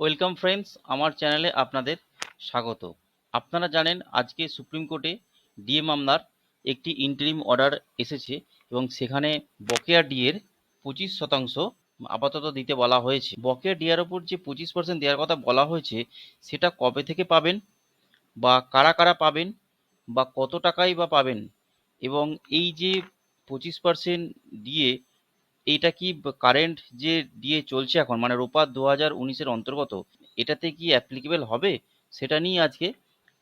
Welcome friends, আমার চ্যানেলে আপনাদের স্বাগত। আপনারা জানেন, আজকে সুপ্রিম কোর্টে ডিএ মামলার একটি ইন্টারিম অর্ডার এসেছে এবং সেখানে বকেয়া ডিএর পঁচিশ শতাংশ আপাতত দিতে বলা হয়েছে। বকেয়া ডিয়ার ওপর যে পঁচিশ পার্সেন্ট দেওয়ার কথা বলা হয়েছে, সেটা কবে থেকে পাবেন বা কারা কারা পাবেন বা কত টাকাই বা পাবেন এবং এই যে পঁচিশ পার্সেন্ট দিয়ে এইটা কি কারেন্ট যে দিয়ে চলছে এখন মানে রোপা দু হাজার উনিশের অন্তর্গত, এটাতে কি অ্যাপ্লিকেবল হবে? সেটা নিয়ে আজকে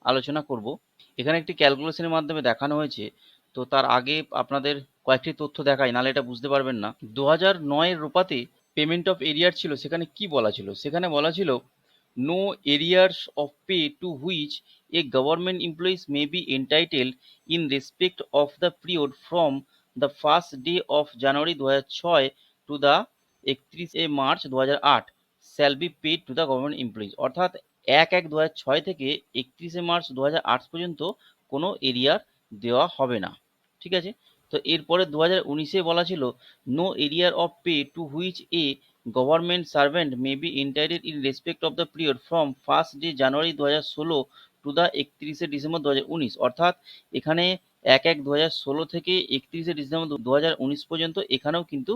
আলোচনা করব। এখানে একটি ক্যালকুলেশনের মাধ্যমে দেখানো হয়েছে, তো তার আগে আপনাদের কয়েকটি তথ্য দেখাই, নাহলে এটা বুঝতে পারবেন না। দু হাজার নয়ের রোপাতে পেমেন্ট অফ এরিয়ার ছিল, সেখানে কি বলা ছিল? সেখানে বলা ছিল no arrears of pay to which a government employees may be entitle in respect of the period from the first day of January দু হাজার ছয় টু দ্য একত্রিশে মার্চ দু হাজার আট shall be paid to the government employees অর্থাৎ এক এক দু হাজার ছয় থেকে একত্রিশে মার্চ দু হাজার আট পর্যন্ত কোনো এরিয়ার দেওয়া হবে না। ঠিক আছে? তো এরপরে দু হাজার উনিশে বলা ছিল no arrear of pay to which a government servant may be entitled in respect of the period from first day January দু হাজার ষোলো টু দ্য একত্রিশে ডিসেম্বর দু হাজার উনিশ অর্থাৎ এখানে এক এক দু ষোলো থেকে একত্রিশে ডিসেম্বর দু হাজার উনিশ পর্যন্ত এখানেও কিন্তু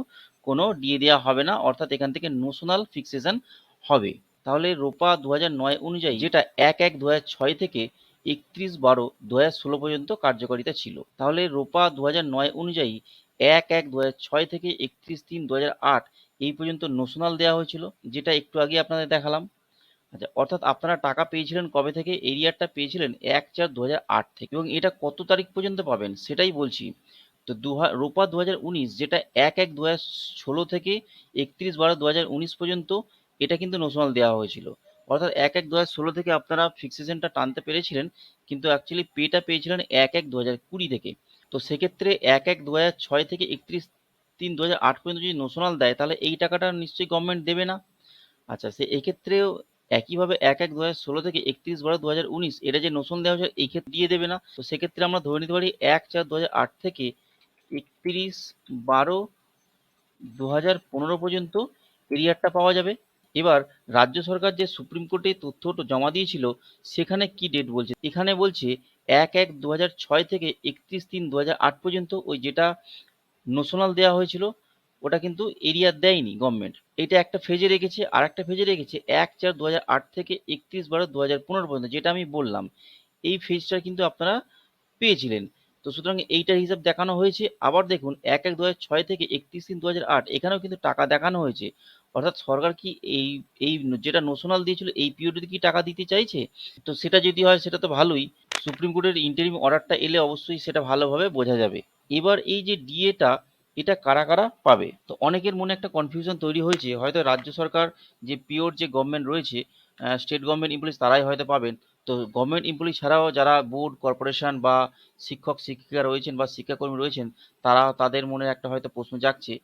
কোনো ডিএ দেওয়া হবে না, অর্থাৎ এখান থেকে নোশনাল ফিক্সেশন হবে। তাহলে রোপা দু নয় অনুযায়ী যেটা এক এক দু ছয় থেকে একত্রিশ বারো দু ষোলো পর্যন্ত কার্যকারিতা ছিল। তাহলে রোপা দু নয় অনুযায়ী এক এক দু ছয় থেকে একত্রিশ তিন দু আট এই পর্যন্ত নোশনাল দেওয়া হয়েছিল, যেটা একটু আগে আপনাদের দেখালাম। আচ্ছা অর্থাৎ আপনারা টাকা পেয়েছিলেন কবে থেকে? এরিয়ারটা পেয়েছিলেন এক চার দু থেকে এবং এটা কত তারিখ পর্যন্ত পাবেন? সেটাই বলছি। তো দু রোপা দু হাজার উনিশ, যেটা এক এক দু ষোলো থেকে একত্রিশ বারো দু পর্যন্ত, এটা কিন্তু নোশনাল দেওয়া হয়েছিল। অর্থাৎ এক এক দু ষোলো থেকে আপনারা ফিক্সেশনটা টানতে পেরেছিলেন, কিন্তু অ্যাকচুয়ালি পেটা পেয়েছিলেন এক এক দু কুড়ি থেকে। তো সেক্ষেত্রে এক এক দু ছয় থেকে একত্রিশ তিন দু পর্যন্ত যদি নোশনাল দেয়, তাহলে এই টাকাটা নিশ্চয়ই গভর্নমেন্ট দেবে না। আচ্ছা সে এক্ষেত্রেও একইভাবে এক এক দু হাজার ষোলো থেকে একত্রিশ বারো দু হাজার উনিশ এটা যে নোশন দেওয়া হয়েছে, এই ক্ষেত্রে দিয়ে দেবে না। তো সেক্ষেত্রে আমরা ধরে নিতে পারি এক চার দু হাজার আট থেকে একত্রিশ বারো দু হাজার পনেরো পর্যন্ত এরিয়ারটা পাওয়া যাবে। এবার রাজ্য সরকার যে সুপ্রিম কোর্টে তথ্যটা জমা দিয়েছিল, সেখানে কি ডেট বলছে? এখানে বলছে এক এক দু হাজার ছয় থেকে একত্রিশ তিন দু হাজার আট পর্যন্ত ওই যেটা নোশনাল দেওয়া হয়েছিল, ওটা কিন্তু এরিয়ার দেয়নি গভর্নমেন্ট এটা একটা ফেজে রেখেছে আর একটা ফেজে রেখেছে, এক চার দু থেকে একত্রিশ বারো দু পর্যন্ত, যেটা আমি বললাম। এই ফেজটা কিন্তু আপনারা পেয়েছিলেন। তো সুতরাং এইটার হিসাব দেখানো হয়েছে। আবার দেখুন, এক এক দু ছয় থেকে একত্রিশ তিন দু এখানেও কিন্তু টাকা দেখানো হয়েছে। অর্থাৎ সরকার কি এই এই যেটা নোশনাল দিয়েছিল, এই পিরিয়ডে কি টাকা দিতে চাইছে? তো সেটা যদি হয়, সেটা তো ভালোই। সুপ্রিম কোর্টের ইন্টারিম অর্ডারটা এলে অবশ্যই সেটা ভালোভাবে বোঝা যাবে। এবার এই যে ডিএটা এটা কারা কারা পাবে? তো অনেকের মনে একটা কনফিউশন তৈরি হয়েছে, হয়তো রাজ্য সরকার যে পিওর যে গভর্নমেন্ট রয়েছে স্টেট গভর্নমেন্ট এমপ্লয়িজ তারাই হয়তো পাবেন। তো গভর্নমেন্ট এমপ্লয়ি ছাড়াও যারা বোর্ড কর্পোরেশন বা শিক্ষক, শিক্ষিকা রয়েছেন বা শিক্ষাকর্মী রয়েছেন, তারা তাদের মনে একটা হয়তো প্রশ্ন জাগছে।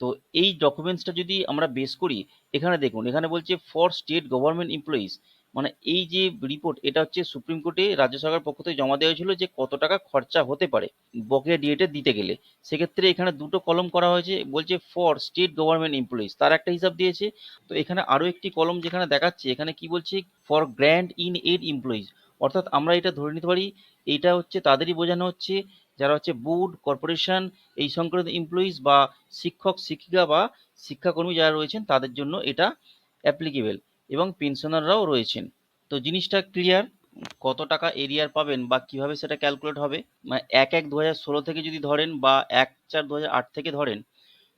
তো এই ডকুমেন্টসটা যদি আমরা বেস করি, এখানে দেখুন, এখানে বলছে ফর স্টেট গভর্নমেন্ট এমপ্লয়িজ মানে এই যে রিপোর্ট এটা হচ্ছে সুপ্রিম কোর্টে রাজ্য সরকার পক্ষ থেকে জমা দেওয়া হয়েছিল যে কত টাকা খরচা হতে পারে বকেয়া ডিএটে দিতে গেলে। সেক্ষেত্রে এখানে দুটো কলম করা হয়েছে, বলছে ফর স্টেট গভর্নমেন্ট এমপ্লয়িজ তার একটা হিসাব দিয়েছে। তো এখানে আরও একটি কলম যেখানে দেখাচ্ছে, এখানে কি বলছে? For grant in aid employees অর্থাৎ আমরা এটা ধরে নিতে পারি এইটা হচ্ছে তাদেরই বোঝানো হচ্ছে, যারা হচ্ছে বোর্ড কর্পোরেশন এই সংক্রান্ত এমপ্লয়িজ বা শিক্ষক, শিক্ষিকা বা শিক্ষাকর্মী যারা রয়েছেন, তাদের জন্য এটা অ্যাপ্লিকেবল এবং পেনশনাররাও রয়েছেন। তো জিনিসটা ক্লিয়ার কত টাকা এরিয়ার পাবেন বা কীভাবে সেটা ক্যালকুলেট হবে? মানে এক এক দু থেকে যদি ধরেন বা এক চার দু থেকে ধরেন,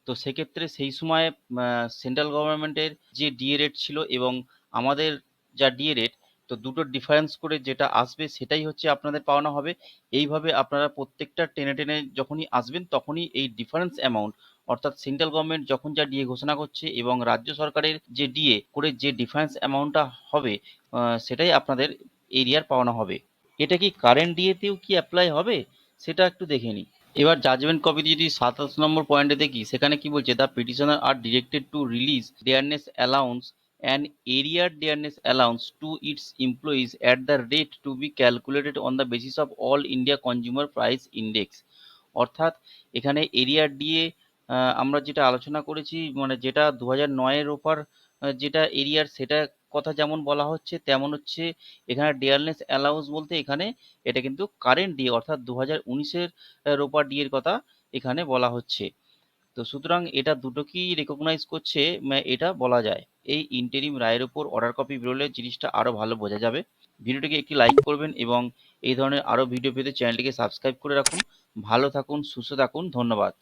তো সেক্ষেত্রে সেই সময় সেন্ট্রাল গভর্নমেন্টের যে ডিএ রেট ছিল এবং আমাদের যা ডিএ রেট তো দুটো ডিফারেন্স করে যেটা আসবে সেটাই হচ্ছে আপনাদের পাওনা হবে। এইভাবে আপনারা প্রত্যেকটা টেনে টেনে যখনই আসবেন তখনই এই ডিফারেন্স অ্যামাউন্ট অর্থাৎ সেন্ট্রাল গভর্নমেন্ট যখন যা ডিএ ঘোষণা করছে এবং রাজ্য সরকারের যে ডিএ করে যে ডিফারেন্স অ্যামাউন্টটা হবে সেটাই আপনাদের এরিয়ার পাওনা হবে। এটা কি কারেন্ট ডিএতেও কি অ্যাপ্লাই হবে? সেটা একটু দেখে নিই। এবার জাজমেন্ট কপি যদি সাতাশ নম্বর পয়েন্টে দেখি, সেখানে কি বলছে the petitioner are directed to release dearness allowance and arrear dearness allowance to its employees at the rate to be calculated on the basis of all India consumer price index অর্থাৎ এখানে এরিয়ার ডিএ আমরা যেটা আলোচনা করেছি মানে যেটা দু হাজার নয়ের ওপর যেটা এরিয়ার সেটা কথা যেমন বলা হচ্ছে, তেমন হচ্ছে এখানে ডিয়ারনেস অ্যালাউন্স বলতে এখানে এটা কিন্তু কারেন্ট ডিএ অর্থাৎ দু হাজার উনিশের রোপা ডিএর কথা এখানে বলা হচ্ছে। তো সুতরাং এটা দুটো কি রেকগনাইজ করছে উম, এটা বলা যায়। এই ইন্টারিম রায়ের উপর অর্ডার কপি বেরোলে জিনিসটা আরও ভালো বোঝা যাবে। ভিডিওটিকে একটি লাইক করবেন এবং এই ধরনের আরও ভিডিও পেতে চ্যানেলটিকে সাবস্ক্রাইব করে রাখুন। ভালো থাকুন সুস্থ থাকুন ধন্যবাদ।